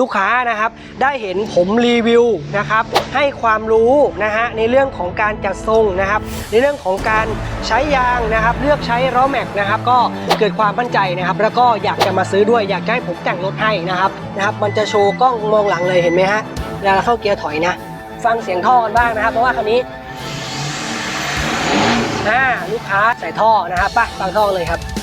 ลูกค้านะครับ ได้เห็นผมรีวิวนะครับ ให้ความรู้นะฮะในเรื่องของการจัดทรงนะครับ ในเรื่องของการใช้ยางนะครับ เลือกใช้ล้อแม็กนะครับ ก็เกิดความมั่นใจนะครับ แล้วก็อยากจะมาซื้อด้วย อยากให้ผมแต่งรถให้นะครับนะครับ มันจะโชว์กล้องมองหลังเลยเห็นไหมฮะเวลาเราเข้าเกียร์ถอยนะ ฟังเสียงท่อกันบ้างนะครับ เพราะว่าคันนี้อ่าลูกค้าใส่ท่อนะครับไปฟังท่อเลยครับ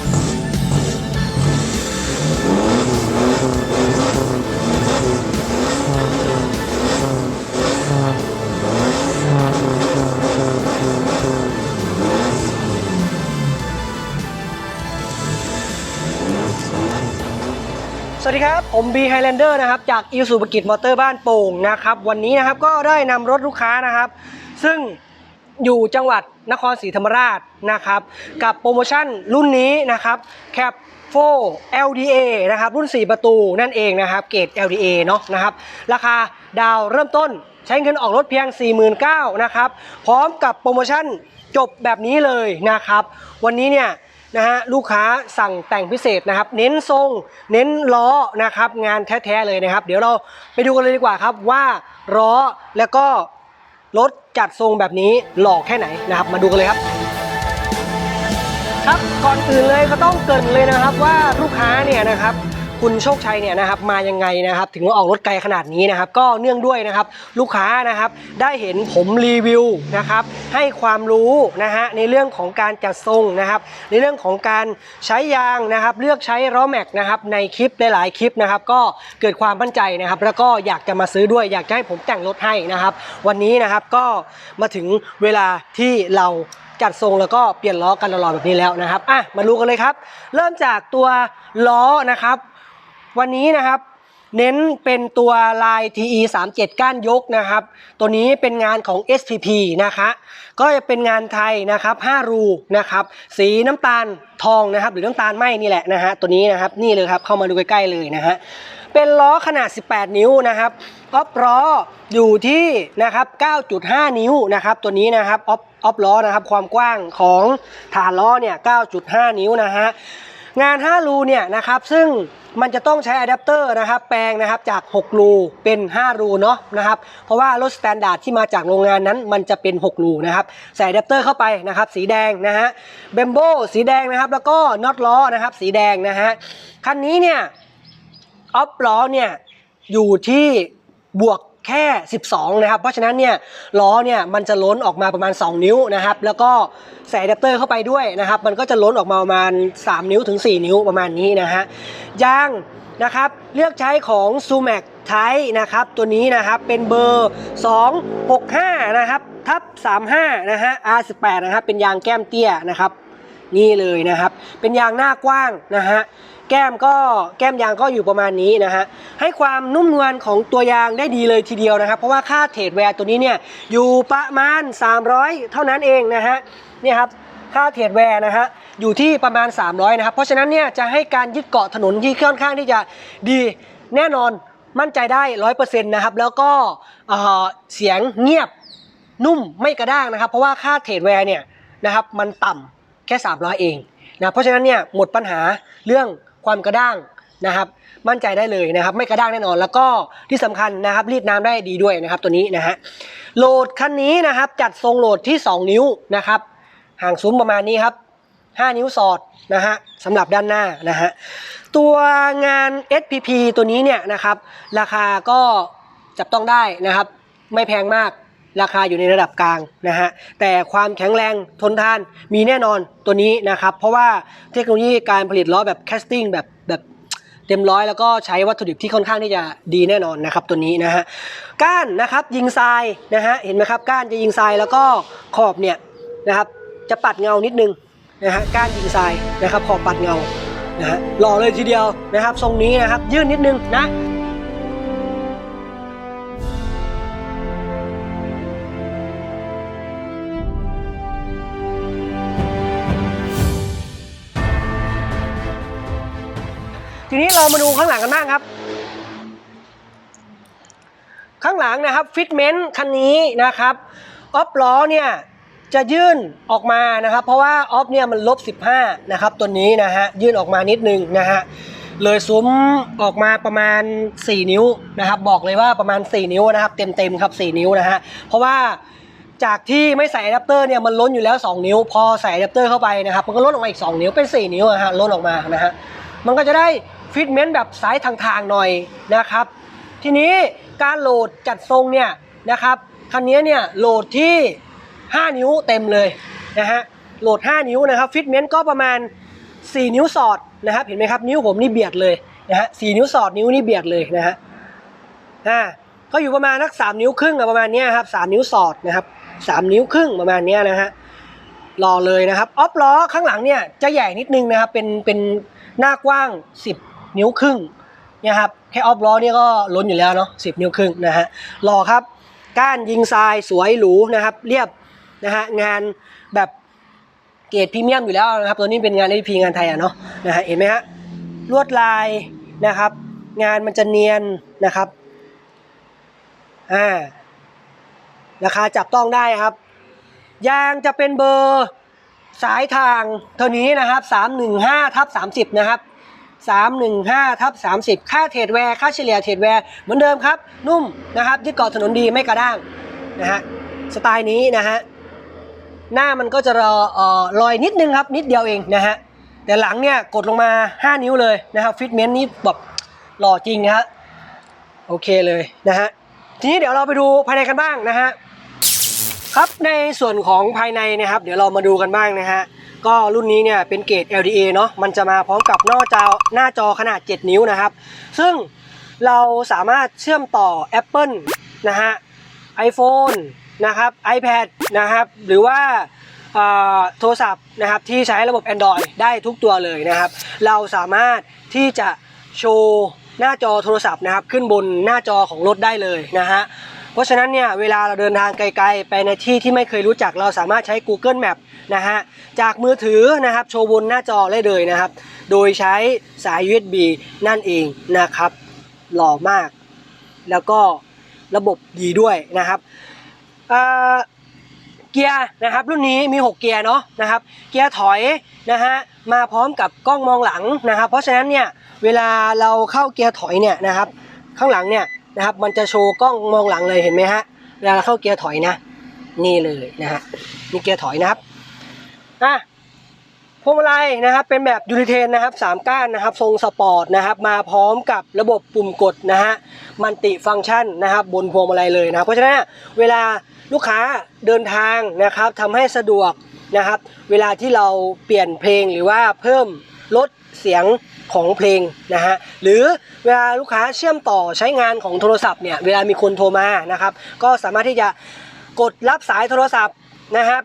สวัสดีครับ ผม B Highlander นะครับ จากอิ s สุบกิจมอเตอร์บ้านโป่งนะครับ วันนี้นะครับก็ได้นำรถลูกค้านะครับ ซึ่งอยู่จังหวัดนครศรีธรรมราชนะครับ กับโปรโมชั่นรุ่นนี้นะครับแคปโฟ LDA นะครับ รุ่น 4 ประตูนั่นเองนะครับ เกรด LDA เนาะนะครับ ราคาดาวเริ่มต้นใช้เงินออกรถเพียง 49,000นะครับ พร้อมกับโปรโมชั่นจบแบบนี้เลยนะครับ วันนี้เนี่ย นะฮะลูกค้าสั่งแต่งพิเศษนะครับ เน้นทรง เน้นล้อนะครับ งานแท้ๆเลยนะครับ เดี๋ยวเราไปดูกันเลยดีกว่าครับว่าล้อแล้วก็รถจัดทรงแบบนี้หล่อแค่ไหนนะครับ มาดูกันเลยครับ ครับก่อนอื่นเลยก็ต้องเกรินเลยนะครับว่าลูกค้าเนี่ยนะครับ คุณโชคชัยเนี่ยนะครับมายังไงนะครับถึงออกรถไกลขนาดนี้นะครับก็เนื่องด้วยนะครับลูกค้านะครับได้เห็นผมรีวิวนะครับให้ความรู้นะฮะในเรื่องของการจัดทรงนะครับในเรื่องของการใช้ยางนะครับเลือกใช้ล้อแม็กนะครับในคลิปหลายๆคลิปนะครับก็เกิดความมั่นใจนะครับแล้วก็อยากจะมาซื้อด้วยอยากจะให้ผมแต่งรถให้นะครับวันนี้นะครับก็มาถึงเวลาที่เราจัดทรงแล้วก็เปลี่ยนล้อกันตลอดแบบนี้แล้วนะครับอะมาดูกันเลยครับ เริ่มจากตัวล้อนะครับ วันนี้นะครับเน้นเป็นตัวลาย TE 37ก้านยกนะครับ ตัวนี้เป็นงานของ SPP นะคะก็จะเป็นงานไทยนะครับ5รูนะครับสีน้ำตาลทองนะครับ หรือน้ำตาลไหมนี่แหละนะฮะตัวนี้นะครับนี่เลยครับเข้ามาดูใกล้ๆเลยนะฮะเป็นล้อขนาด 18 นิ้วนะครับออฟล้ออยู่ที่นะครับ 9.5 นิ้วนะครับ ตัวนี้นะครับออฟออฟล้อนะครับ ความกว้างของฐานล้อเนี่ย 9.5 นิ้วนะฮะงาน 5 รูเนี่ยนะครับซึ่ง มันจะต้องใช้อะแดปเตอร์นะครับแปลงนะครับจาก 6 รูเป็น 5 รูเนาะนะครับเพราะว่ารถสแตนดาร์ดที่มาจากโรงงานนั้น มันจะเป็น 6 รูนะครับใส่อะแดปเตอร์เข้าไปนะครับสีแดงนะฮะเบมโบสีแดงนะครับแล้วก็น็อตล้อนะครับสีแดงนะฮะคันนี้เนี่ยออฟล้อเนี่ยอยู่ที่บวก แค่ 12 นะครับ เพราะฉะนั้นเนี่ยล้อเนี่ยมันจะล้นออกมาประมาณ 2 นิ้วนะครับ แล้วก็ใส่อะแดปเตอร์เข้าไปด้วยนะครับ มันก็จะล้นออกมาประมาณ 3 นิ้วถึง 4 นิ้วประมาณนี้นะฮะยางนะครับเลือกใช้ของ s u m a c ไทนะครับตัวนี้นะครับเป็นเบอร์ 265 นะครับทับ35 นะฮะ R18 นะครับเป็นยางแก้มเตี้ยนะครับนี่เลยนะครับ เป็นยางหน้ากว้างนะฮะ แก้มก็แก้มยางก็อยู่ประมาณนี้นะฮะให้ความนุ่มนวลของตัวยางได้ดีเลยทีเดียวนะครับ เพราะว่าค่าเทรดแวร์ตัวนี้เนี่ยอยู่ประมาณ 300 เท่านั้นเองนะฮะนี่ครับค่าเทรดแวร์นะฮะอยู่ที่ประมาณ 300 นะครับ เพราะฉะนั้นเนี่ยจะให้การยึดเกาะถนนที่ค่อนข้างที่จะดีแน่นอนมั่นใจได้100%นะครับแล้วก็เเสียงเงียบนุ่มไม่กระด้างนะครับ เพราะว่าค่าเทรดแวร์เนี่ยนะครับมันต่ำแค่ 300 เองนะเพราะฉะนั้นเนี่ยหมดปัญหาเรื่อง ความกระด้างนะครับ มั่นใจได้เลยนะครับ ไม่กระด้างแน่นอน แล้วก็ที่สำคัญนะครับรีดน้ำได้ดีด้วยนะครับ ตัวนี้นะฮะโหลดคันนี้นะครับ จัดทรงโหลดที่ 2 นิ้วนะครับ ห่างซุ้มประมาณนี้ครับ 5 นิ้วสอดนะฮะสำหรับด้านหน้านะฮะตัวงาน SPP ตัวนี้เนี่ยนะครับ ราคาก็จับต้องได้นะครับ ไม่แพงมาก ราคาอยู่ในระดับกลางนะฮะแต่ความแข็งแรงทนทานมีแน่นอนตัวนี้นะครับเพราะว่าเทคโนโลยีการผลิตล้อแบบแคสติ้งแบบแบบเต็มร้อยแล้วก็ใช้วัตถุดิบที่ค่อนข้างที่จะดีแน่นอนนะครับตัวนี้นะฮะก้านนะครับยิงทรายนะฮะเห็นไหมครับก้านจะยิงทรายแล้วก็ขอบเนี่ยนะครับจะปัดเงานิดนึงนะฮะก้านยิงทรายนะครับขอบปัดเงานะฮะหล่อเลยทีเดียวนะครับ ทรงนี้นะครับ ยื่นนิดนึงนะ ทีนี้เรามาดูข้างหลังกันบ้างครับ ข้างหลังนะครับฟิตเมนต์คันนี้นะครับออฟล้อเนี่ยจะยื่นออกมานะครับ เพราะว่าออฟเนี่ยมันลบ 15 นะครับ ตัวนี้นะฮะยื่นออกมานิดนึงนะฮะเลยซุ้มออกมาประมาณ 4 นิ้วนะครับ บอกเลยว่าประมาณ 4 นิ้วนะครับ เต็มๆครับ 4 นิ้วนะฮะเพราะว่าจากที่ไม่ใส่อะแดปเตอร์เนี่ยมันล้นอยู่แล้ว 2 นิ้ว พอใส่อะแดปเตอร์เข้าไปนะครับ มันก็ล้นออกมาอีก 2 นิ้วเป็น 4 นิ้วนะฮะล้นออกมานะฮะมันก็จะได้ ฟิตเมนต์แบบสายทางๆหน่อยนะครับ ทีนี้การโหลดจัดทรงเนี่ยนะครับคันนี้เนี่ยโหลดที่ 5 นิ้วเต็มเลยนะฮะโหลด 5 นิ้วนะครับฟิตเมนต์ก็ประมาณ 4 นิ้วสอดนะครับเห็นไหมครับนิ้วผมนี่เบียดเลยนะฮะสนิ้วสอดนิ้วนี่เบียดเลยนะฮะอ่าก็อยู่ประมาณสักสามนิ้วครึ่งประมาณนี้ครับสามนิ้วสอดนะครับสามนิ้วครึ่งประมาณนี้นะฮะรอเลยนะครับออฟล้อข้างหลังเนี่ยจะใหญ่นิดนึงนะครับเป็นเป็นหน้ากว้าง 10 นิ้วครึ่งเนี่ยครับแค่ออฟล้อนี่ก็ล้นอยู่แล้วเนาะสินิ้วครึ่งนะฮะรอครับ ก้านยิงทรายสวยหรูนะครับ เรียบนะฮะงานแบบเกรดพรีเมียมอยู่แล้วนะครับ ตัวนี้เป็นงาน LP งานไทยอะเนาะนะฮะเห็นไหมฮะลวดลายนะครับ งานมันจะเนียนนะครับอ่าราคาจับต้องได้ครับยางจะเป็นเบอร์สายทางเท่านี้นะครับ315ทับ30 นะครับ 315ทับ30 ค่าเทรดแวร์ค่าเฉลี่ยเทรดแวร์เหมือนเดิมครับ นุ่มนะครับยึดเกาะถนนดีไม่กระด้างนะฮะสไตล์นี้นะฮะหน้ามันก็จะรออลอยนิดนึงครับ นิดเดียวเองนะฮะแต่หลังเนี่ยกดลงมา 5 นิ้วเลยนะครับฟิตเมนต์นี้แบบหล่อจริงนะฮะโอเคเลยนะฮะทีนี้เดี๋ยวเราไปดูภายในกันบ้างนะฮะครับในส่วนของภายในนะครับ เดี๋ยวเรามาดูกันบ้างนะฮะ ก็รุ่นนี้เนี่ยเป็นเกรด LDA เนาะมันจะมาพร้อมกับหน้าจอหน้าจอขนาด 7 นิ้วนะครับ ซึ่งเราสามารถเชื่อมต่อ Apple นะฮะ iPhone นะครับ iPad นะครับหรือว่าโทรศัพท์นะครับที่ใช้ระบบ Android ได้ทุกตัวเลยนะครับ เราสามารถที่จะโชว์หน้าจอโทรศัพท์นะครับขึ้นบนหน้าจอของรถได้เลยนะฮะ เพราะฉะนั้นเนี่ยเวลาเราเดินทางไกลๆ ไปในที่ที่ไม่เคยรู้จักเราสามารถใช้ Google Map นะฮะจากมือถือนะครับโชว์บนหน้าจอได้เลยนะครับ โดยใช้สาย USB นั่นเองนะครับ หล่อมาก แล้วก็ระบบดีด้วยนะครับเเกียร์นะครับรุ่นนี้มี 6 เกียร์เนาะนะครับเกียร์ถอยนะฮะมาพร้อมกับกล้องมองหลังนะครับ เพราะฉะนั้นเนี่ยเวลาเราเข้าเกียร์ถอยเนี่ยนะครับข้างหลังเนี่ย นะครับ มันจะโชว์กล้องมองหลังเลยเห็นไหมฮะเวลาเข้าเกียร์ถอยนะ นี่เลยนะฮะนี่เกียร์ถอยนะครับอะพวงมาลัยนะครับเป็นแบบยูนิเทนนะครับสามก้านนะครับ ทรงสปอร์ตนะครับ มาพร้อมกับระบบปุ่มกดนะฮะมันติฟังก์ชันนะครับ บนพวงมาลัยเลยนะครับเพราะฉะนั้นเวลาลูกค้าเดินทางนะครับทำให้สะดวกนะครับ เวลาที่เราเปลี่ยนเพลงหรือว่าเพิ่มลดเสียง ของเพลงนะฮะหรือเวลาลูกค้าเชื่อมต่อใช้งานของโทรศัพท์เนี่ยเวลามีคนโทรมานะครับก็สามารถที่จะกดรับสายโทรศัพท์นะครับ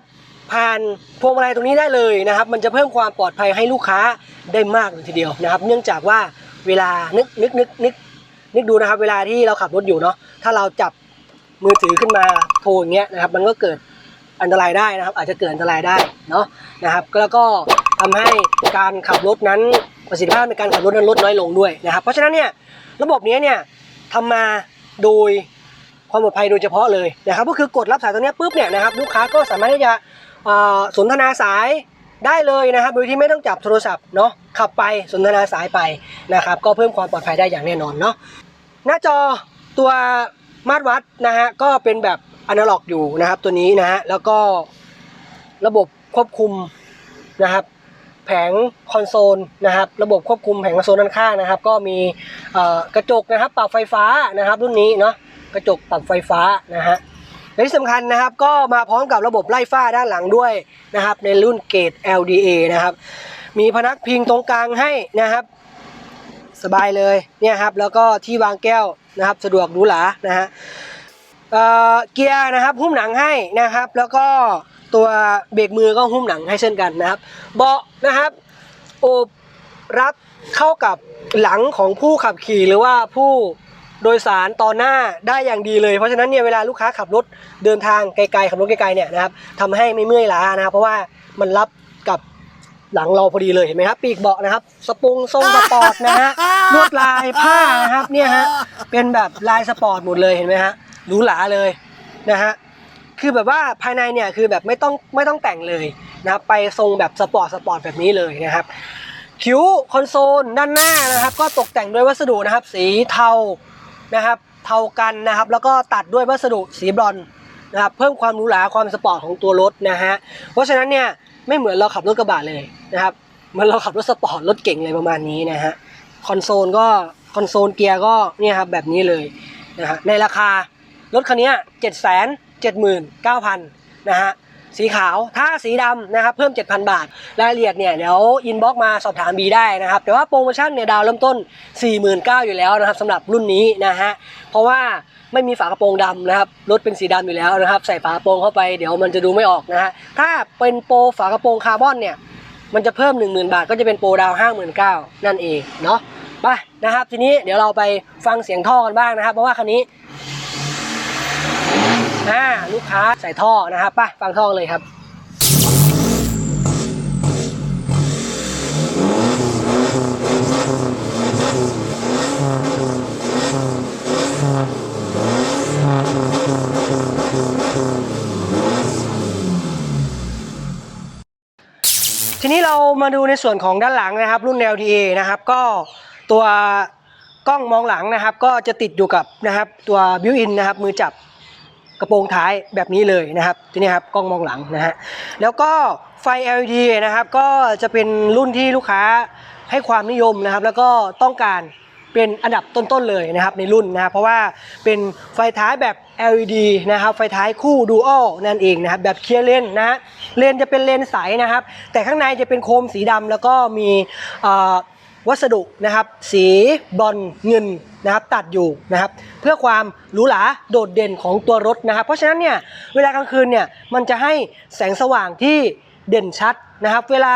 ผ่านพวงมาลัยตรงนี้ได้เลยนะครับ มันจะเพิ่มความปลอดภัยให้ลูกค้าได้มากเลยทีเดียวนะครับ เนื่องจากว่าเวลานึกนึกนึกนึกนึกดูนะครับ เวลาที่เราขับรถอยู่เนาะถ้าเราจับมือถือขึ้นมาโทรอย่างเงี้ยนะครับ มันก็เกิดอันตรายได้นะครับ อาจจะเกิดอันตรายได้เนาะนะครับ แล้วก็ทำให้การขับรถนั้น ประสิทธิภาพในการขับรถนั้นลดน้อยลงด้วยนะครับ เพราะฉะนั้นเนี่ยระบบนี้เนี่ยทำมาโดยความปลอดภัยโดยเฉพาะเลยนะครับก็คือกดรับสายตรงเนี้ยปุ๊บเนี่ยนะครับลูกค้าก็สามารถที่จะสนทนาสายได้เลยนะครับ โดยที่ไม่ต้องจับโทรศัพท์เนาะขับไปสนทนาสายไปนะครับ ก็เพิ่มความปลอดภัยได้อย่างแน่นอนเนาะหน้าจอตัวมาตรวัดนะฮะก็เป็นแบบอนาล็อกอยู่นะครับตัวนี้นะฮะแล้วก็ระบบควบคุมนะครับ แผงคอนโซลนะครับ ระบบควบคุมแผงคอนโซลด้านข้างนะครับ ก็มีกระจกนะครับปรับไฟฟ้านะครับ รุ่นนี้เนาะกระจกปรับไฟฟ้านะฮะและที่สำคัญนะครับก็มาพร้อมกับระบบไล่ฝ้าด้านหลังด้วยนะครับ ในรุ่นเกรด LDA นะครับ มีพนักพิงตรงกลางให้นะครับ สบายเลยเนี่ยครับแล้วก็ที่วางแก้วนะครับ สะดวกหรูหรานะฮะเเกียร์นะครับหุ้มหนังให้นะครับ แล้วก็ ตัวเบรกมือก็หุ้มหนังให้เช่นกันนะครับ เบาะนะครับโอบรับเข้ากับหลังของผู้ขับขี่หรือว่าผู้โดยสารตอนหน้าได้อย่างดีเลย เพราะฉะนั้นเนี่ยเวลาลูกค้าขับรถเดินทางไกลๆขับรถไกลๆเนี่ยนะครับทำให้ไม่เมื่อยล้านะครับ เพราะว่ามันรับกับหลังเราพอดีเลยเห็นไหมครับปีกเบาะนะครับ สปรุงทรงสปอร์ตนะฮะลวดลายผ้านะครับเนี่ยฮะเป็นแบบลายสปอร์ตหมดเลยเห็นไหมฮะหรูหราเลยนะฮะ คือแบบว่าภายในเนี่ยคือแบบไม่ต้องไม่ต้องแต่งเลยนะครับไปทรงแบบสปอร์ตสปอร์ตแบบนี้เลยนะครับคิ้วคอนโซลด้านหน้านะครับ ก็ตกแต่งด้วยวัสดุนะครับ สีเทานะครับเทากันนะครับ แล้วก็ตัดด้วยวัสดุสีบรอนนะครับเพิ่มความหรูหราความสปอร์ตของตัวรถนะฮะเพราะฉะนั้นเนี่ยไม่เหมือนเราขับรถกระบะเลยนะครับเหมือนเราขับรถสปอร์ตรถเก่งเลยประมาณนี้นะฮะคอนโซลก็คอนโซลเกียร์ก็เนี่ยครับแบบนี้เลยนะฮะในราคารถคันนี้เจ็ดแสน เจ็ดหมื่นเก้าพันนะฮะสีขาวถ้าสีดำนะครับเพิ่ม 7,000 บาท รายละเอียดเนี่ยเดี๋ยวอินบ็อกมาสอบถามบีได้นะครับ แต่ว่าโปรโมชั่นเนี่ยดาวเริ่มต้น 49,000อยู่แล้วนะครับสำหรับรุ่นนี้นะฮะเพราะว่าไม่มีฝากระโปรงดำนะครับรถเป็นสีดำอยู่แล้วนะครับ ใส่ฝากระโปรงเข้าไปเดี๋ยวมันจะดูไม่ออกนะฮะถ้าเป็นโปรฝากระโปรงคาร์บอนเนี่ยมันจะเพิ่ม 10,000 บาท ก็จะเป็นโปรดาว59,000นั่นเองเนาะไปนะครับทีนี้เดี๋ยวเราไปฟังเสียงท่อกันบ้างนะครับเพราะว่าคันนี้ อ่าลูกค้าใส่ท่อนะครับป่ะฟังท่อเลยครับทีนี้เรามาดูในส่วนของด้านหลังนะครับ รุ่น LTA นะครับก็ตัวกล้องมองหลังนะครับ ก็จะติดอยู่กับนะครับตัวบิวอินนะครับมือจับ กระโปรงท้ายแบบนี้เลยนะครับทีนี้ครับกล้องมองหลังนะฮะแล้วก็ไฟ LED นะครับก็จะเป็นรุ่นที่ลูกค้าให้ความนิยมนะครับ แล้วก็ต้องการเป็นอันดับต้นๆเลยนะครับในรุ่นนะครับเพราะว่าเป็นไฟท้ายแบบ LED นะครับไฟท้ายคู่ Dual นั่นเองนะครับแบบเคลียร์เลนนะฮะเลนจะเป็นเลนใสนะครับ แต่ข้างในจะเป็นโคมสีดำแล้วก็มีอ่อ วัสดุนะครับ สีบอลเงินนะครับตัดอยู่นะครับ เพื่อความหรูหราโดดเด่นของตัวรถนะครับ เพราะฉะนั้นเนี่ยเวลากลางคืนเนี่ยมันจะให้แสงสว่างที่เด่นชัดนะครับ เวลา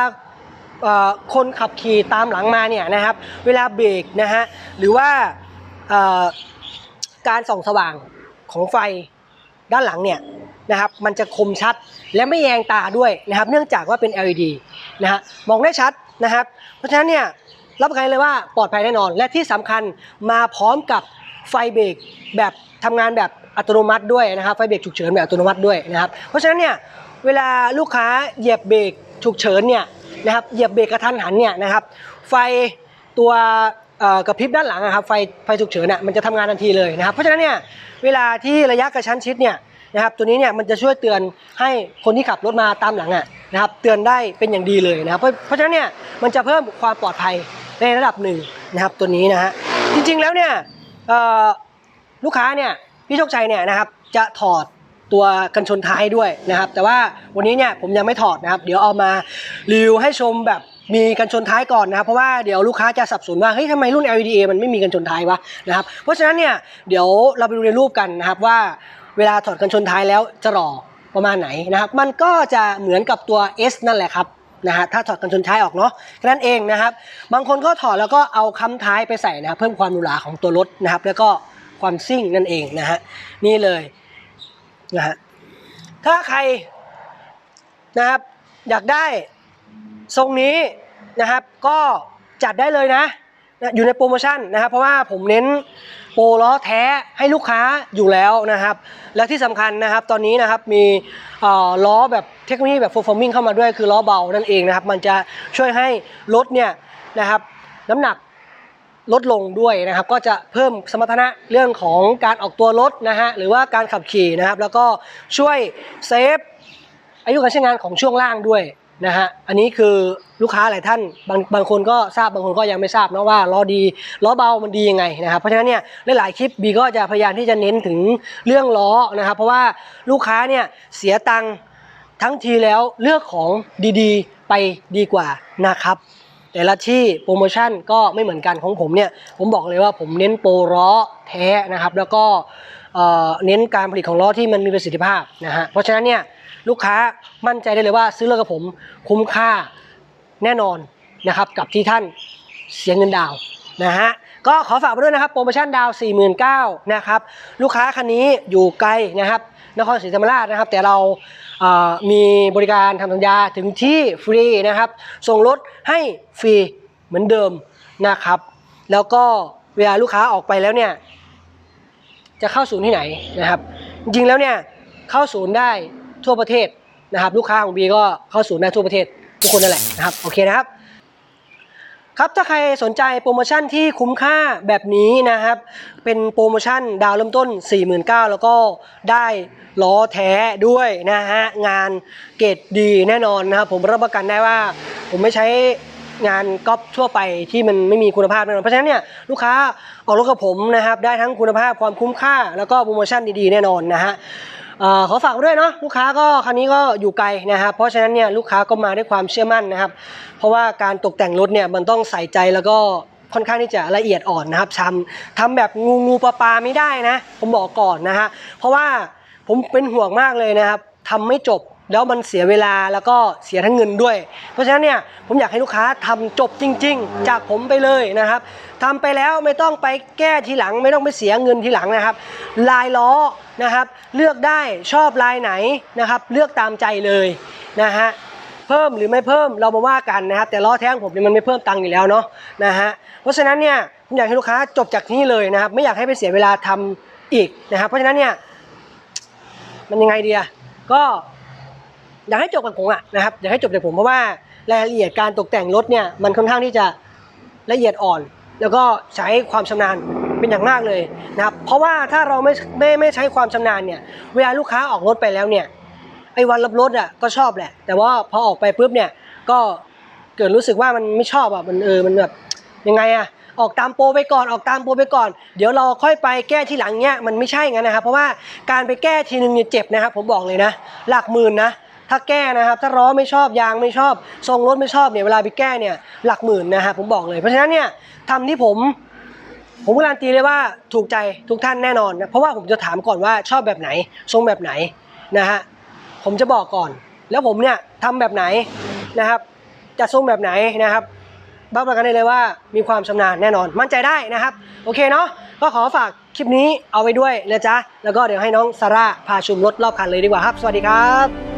คนขับขี่ตามหลังมาเนี่ยนะครับ เวลาเบรกนะฮะหรือว่าการส่องสว่างของไฟด้านหลังเนี่ยนะครับมันจะคมชัดและไม่แยงตาด้วยนะครับ เนื่องจากว่าเป็น LED นะฮะมองได้ชัดนะครับ เพราะฉะนั้นเนี่ย รับประกันเลยว่าปลอดภัยแน่นอน และที่สำคัญมาพร้อมกับไฟเบรกแบบทำงานแบบอัตโนมัติด้วยนะครับไฟเบรกฉุกเฉินแบบอัตโนมัติด้วยนะครับ เพราะฉะนั้นเนี่ยเวลาลูกค้าเหยียบเบรกฉุกเฉินเนี่ยนะครับเหยียบเบรกกระทันหันเนี่ยนะครับไฟตัวกระพริบด้านหลังอะครับไฟไฟฉุกเฉินอะมันจะทำงานทันทีเลยนะครับเพราะฉะนั้นเนี่ยเวลาที่ระยะกระชั้นชิดเนี่ยนะครับตัวนี้เนี่ยมันจะช่วยเตือนให้คนที่ขับรถมาตามหลังอะนะครับเตือนได้เป็นอย่างดีเลยนะครับเพราะฉะนั้นเนี่ยมันจะเพิ่มความปลอดภัย ในระดับหนึ่งนะครับตัวนี้นะฮะจริงๆแล้วเนี่ยลูกค้าเนี่ยพี่โชคชัยเนี่ยนะครับจะถอดตัวกันชนท้ายด้วยนะครับ แต่ว่าวันนี้เนี่ยผมยังไม่ถอดนะครับ เดี๋ยวเอามารีวิวให้ชมแบบมีกันชนท้ายก่อนนะครับ เพราะว่าเดี๋ยวลูกค้าจะสับสนว่าเฮ้ยทำไมรุ่น LEDA มันไม่มีกันชนท้ายวะนะครับเพราะฉะนั้นเนี่ยเดี๋ยวเราไปดูในรูปกันนะครับว่าเวลาถอดกันชนท้ายแล้วจะหล่อประมาณไหนนะครับ มันก็จะเหมือนกับตัว S นั่นแหละครับ นะฮะถ้าถอดกันชนท้ายออกเนาะแค่นั้นเองนะครับบางคนก็ถอดแล้วก็เอาค้ำท้ายไปใส่นะครับเพิ่มความหรูหราของตัวรถนะครับ แล้วก็ความซิ่งนั่นเองนะฮะนี่เลยนะฮะถ้าใครนะครับอยากได้ทรงนี้นะครับก็จัดได้เลยนะ นะอยู่ในโปรโมชั่นนะครับ เพราะว่าผมเน้นโปรล้อแท้ให้ลูกค้าอยู่แล้วนะครับ และที่สำคัญนะครับตอนนี้นะครับมีล้อแบบเทคโนโลยีแบบ performing เข้ามาด้วยคือล้อเบานั่นเองนะครับ มันจะช่วยให้รถเนี่ยนะครับน้ำหนักลดลงด้วยนะครับ ก็จะเพิ่มสมรรถนะเรื่องของการออกตัวรถนะฮะหรือว่าการขับขี่นะครับ แล้วก็ช่วยเซฟอายุการใช้งานของช่วงล่างด้วย นะฮะอันนี้คือลูกค้าหลายท่านบางบางคนก็ทราบบางคนก็ยังไม่ทราบนะว่าล้อดีล้อเบามันดียังไงนะครับเพราะฉะนั้นเนี่ยหลายๆคลิปบีก็จะพยายามที่จะเน้นถึงเรื่องล้อนะครับ เพราะว่าลูกค้าเนี่ยเสียตังค์ทั้งทีแล้วเลือกของดีๆ ไปดีกว่านะครับแต่ละที่โปรโมชั่นก็ไม่เหมือนกันของผมเนี่ยผมบอกเลยว่าผมเน้นโปรล้อแท้นะครับ แล้วก็เอ่อเน้นการผลิตของล้อที่มันมีประสิทธิภาพนะฮะเพราะฉะนั้นเนี่ย ลูกค้ามั่นใจได้เลยว่าซื้อรถกับผม คุ้มค่าแน่นอนนะครับกับที่ท่านเสียเงินดาวนะฮะก็ขอฝากไปด้วยนะครับโปรโมชั่นดาว 49,000นะครับลูกค้าคันนี้อยู่ไกลนะครับนครศรีธรรมราชนะครับ แต่เราเอ่อมีบริการทำสัญญาถึงที่ฟรีนะครับ ส่งรถให้ฟรีเหมือนเดิมนะครับ แล้วก็เวลาลูกค้าออกไปแล้วเนี่ย จะเข้าศูนย์ที่ไหนนะครับ จริงๆแล้วเนี่ยเข้าศูนย์ได้ ทั่วประเทศนะครับ ลูกค้าของบีก็เข้าศูนย์ได้ทั่วประเทศทุกคนนั่นแหละนะครับโอเคนะครับ ครับถ้าใครสนใจโปรโมชั่นที่คุ้มค่าแบบนี้นะครับ เป็นโปรโมชั่นดาวเริ่มต้น 49,000แล้วก็ได้ล้อแท้ด้วยนะฮะงานเกรดดีแน่นอนนะครับ ผมรับประกันได้ว่า ผมไม่ใช้งานก๊อปทั่วไปที่มันไม่มีคุณภาพแน่นอนเพราะฉะนั้นเนี่ยลูกค้าออกรถกับผมนะครับ ได้ทั้งคุณภาพความคุ้มค่า แล้วก็โปรโมชั่นดีๆแน่นอนนะฮะ ขอฝากด้วยเนาะลูกค้าก็คันนี้ก็อยู่ไกลนะครับเพราะฉะนั้นเนี่ยลูกค้าก็มาด้วยความเชื่อมั่นนะครับ เพราะว่าการตกแต่งรถเนี่ยมันต้องใส่ใจแล้วก็ค่อนข้างที่จะละเอียดอ่อนนะครับทำทำแบบงูงูปลาปลาไม่ได้นะ ผมบอกก่อนนะฮะเพราะว่าผมเป็นห่วงมากเลยนะครับทำไม่จบ แล้วมันเสียเวลาแล้วก็เสียทั้งเงินด้วย เพราะฉะนั้นเนี่ยผมอยากให้ลูกค้าทำจบจริง ๆ จากผมไปเลยนะครับทำไปแล้วไม่ต้องไปแก้ทีหลัง ไม่ต้องไปเสียเงินทีหลังนะครับ ลายล้อนะครับ เลือกได้ชอบลายไหนนะครับ เลือกตามใจเลยนะฮะเพิ่มหรือไม่เพิ่มเรามาว่ากันนะครับ แต่ล้อแท้งผมเนี่ยมันไม่เพิ่มตังค์อยู่แล้วเนาะนะฮะเพราะฉะนั้นเนี่ยผมอยากให้ลูกค้าจบจากที่นี่เลยนะครับ ไม่อยากให้ไปเสียเวลาทำอีกนะครับ เพราะฉะนั้นเนี่ยมันยังไงดีอะก็ อยากให้จบกับผมอะนะครับอยากให้จบจากผมเพราะว่ารายละเอียดการตกแต่งรถเนี่ยมันค่อนข้างที่จะละเอียดอ่อน แล้วก็ใช้ความชำนาญเป็นอย่างมากเลยนะครับเพราะว่าถ้าเราไม่ไม่ไม่ใช้ความชำนาญเนี่ยเวลาลูกค้าออกรถไปแล้วเนี่ยไอ้วันรับรถอะก็ชอบแหละ แต่ว่าพอออกไปปุ๊บเนี่ยก็เกิดรู้สึกว่ามันไม่ชอบอะมันเออมันแบบยังไงอะออกตามโปรไปก่อนออกตามโปรไปก่อน เดี๋ยวเราค่อยไปแก้ทีหลังเนี่ยมันไม่ใช่งั้นนะครับ เพราะว่าการไปแก้ทีนึงเนี่ยเจ็บนะครับผมบอกเลยนะ หลักหมื่นนะ ถ้าแก้นะครับ ถ้าล้อไม่ชอบยางไม่ชอบ ทรงรถไม่ชอบเนี่ยเวลาไปแก้เนี่ยหลักหมื่นนะครับผมบอกเลย เพราะฉะนั้นเนี่ยทำที่ผมผมการันตีเลยว่าถูกใจทุกท่านแน่นอนนะเพราะว่าผมจะถามก่อนว่าชอบแบบไหน ทรงแบบไหนนะฮะผมจะบอกก่อน แล้วผมเนี่ยทำแบบไหนนะครับจะทรงแบบไหนนะครับรับประกันได้เลยว่ามีความชำนาญแน่นอนมั่นใจได้นะครับ โอเคเนาะก็ขอฝากคลิปนี้เอาไว้ด้วยนะจ๊ะ แล้วก็เดี๋ยวให้น้องซาร่าพาชมรถรอบคันเลยดีกว่าครับ สวัสดีครับ